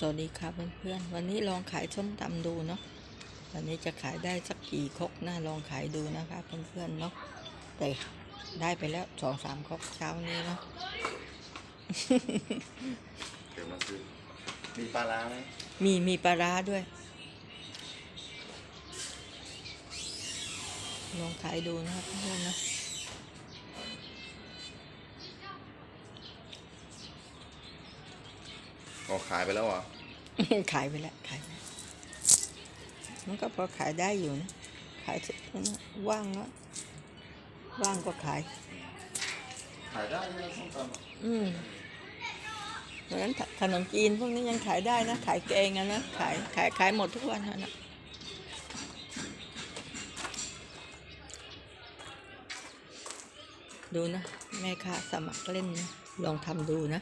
สวัสดีค่ะเพื่อนๆ วันนี้ลองขายส้มตำดูเนาะ วันนี้จะขายได้สักกี่ครกนะลองขายดูนะคะเพื่อนๆเนาะ แต่ได้ไปแล้วสองสามครกเช้านี้เนาะเดี๋ยวมาซื้อมีปลาร้าไหมมีมีปลาร้าด้วย ลองขายดูนะครับเพื่อนๆนะ อ๋อขายไปแล้วเหรอ ขายไปแล้วขายไปแล้วมันก็พอขายได้อยู่นะขายเสร็จแล้วนะว่างแล้วว่างก็ขาย ขายได้ไหมส้มตำอะอืมเพราะฉะนั้นขนมจีนพวกนี้ยังขายได้นะ ขายแกงอะนะขายขายขายหมดทุกวันอะนะดูนะ แม่ค้าสมัครเล่นนะลองทำดูนะ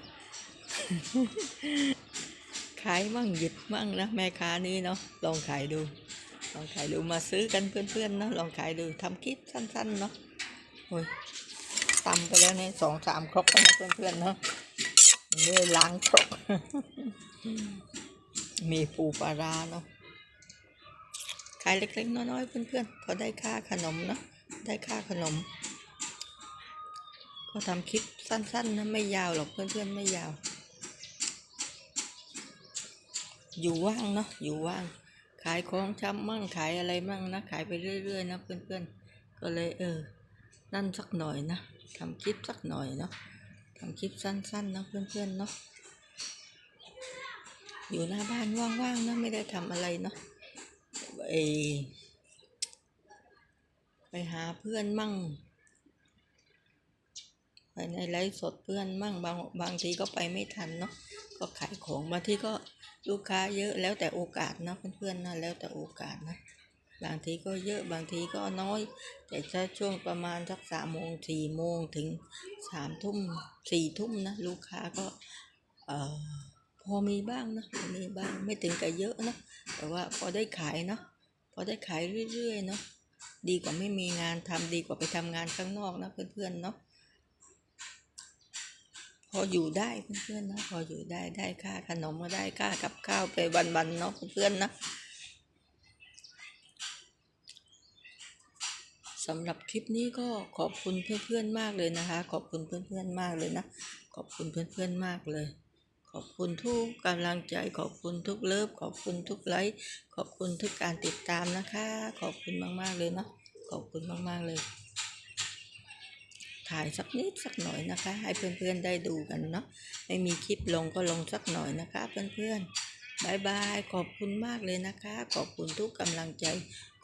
ขายมั่งหยุดมั่งนะแม่ค้านี้เนาะลองขายดู ลองขายดูมาซื้อกันเพื่อนๆเนาะลองขายดูทำคลิปสั้นๆเนาะโอ้ยตำไปแล้วเนี่ยสองสามครกแล้วนะเพื่อนๆเนาะเรื่อยล้างครกมีปูปลาร้าเนาะขายเล็กๆน้อยๆเพื่อนๆพอได้ค่าขนมเนาะได้ค่าขนม ก็ทำคลิปสั้นๆนะไม่ยาวหรอกเพื่อนๆไม่ยาว อยู่ว่างเนาะอยู่ว่าง ขายของชำมั่งขายอะไรมั่งนะขายไปเรื่อยๆนะเพื่อนๆ ก็เลยเออ นั่นสักหน่อยนะทำคลิปสักหน่อยเนาะทำคลิปสั้นๆนะเพื่อนๆเนาะอยู่หน้าบ้านว่างๆนะไม่ได้ทำอะไรเนาะไปไปหาเพื่อนมั่งไปในไลฟ์สดเพื่อนมั่งบางบางทีก็ไปไม่ทันเนาะก็ขายของบางทีก็ ลูกค้าเยอะแล้วแต่โอกาสนะเพื่อนๆนะแล้วแต่โอกาสนะ บางทีก็เยอะบางทีก็น้อย แต่ถ้าช่วงประมาณสักสามโมงสี่โมงถึงสามทุ่มสี่ทุ่มนะลูกค้าก็เอ่อพอมีบ้างนะพอมีบ้างไม่ถึงกับเยอะนะแต่ว่าพอได้ขายเนาะพอได้ขายเรื่อยๆเนาะดีกว่าไม่มีงานทำดีกว่าไปทำงานข้างนอกนะเพื่อนๆเนาะ ออยู่ได้เพื่อนๆนะพออยู่ได้ได้ค่าขนมก็ได้ค่ากับข้าวไปวันๆเนาะเพื่อนๆนะสำหรับคลิปนี้ก็ขอบคุณเพื่อนๆมากเลยนะคะ ขอบคุณเพื่อนๆมากเลยนะ ขอบคุณเพื่อนๆมากเลย ขอบคุณทุกกำลังใจ ขอบคุณทุกเลิฟขอบคุณทุกไลค์ขอบคุณทุกการติดตามนะคะ ขอบคุณมากๆเลยเนาะขอบคุณมากๆเลย ถ่ายสักนิดสักหน่อยนะคะ ให้เพื่อนๆได้ดูกันเนาะไม่มีคลิปลงก็ลงสักหน่อยนะคะ เพื่อนๆบายบายขอบคุณมากเลยนะคะ ขอบคุณทุกกำลังใจ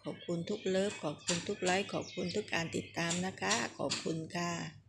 ขอบคุณทุกเลิฟขอบคุณทุกไลค์ขอบคุณทุกการติดตามนะคะ ขอบคุณค่ะ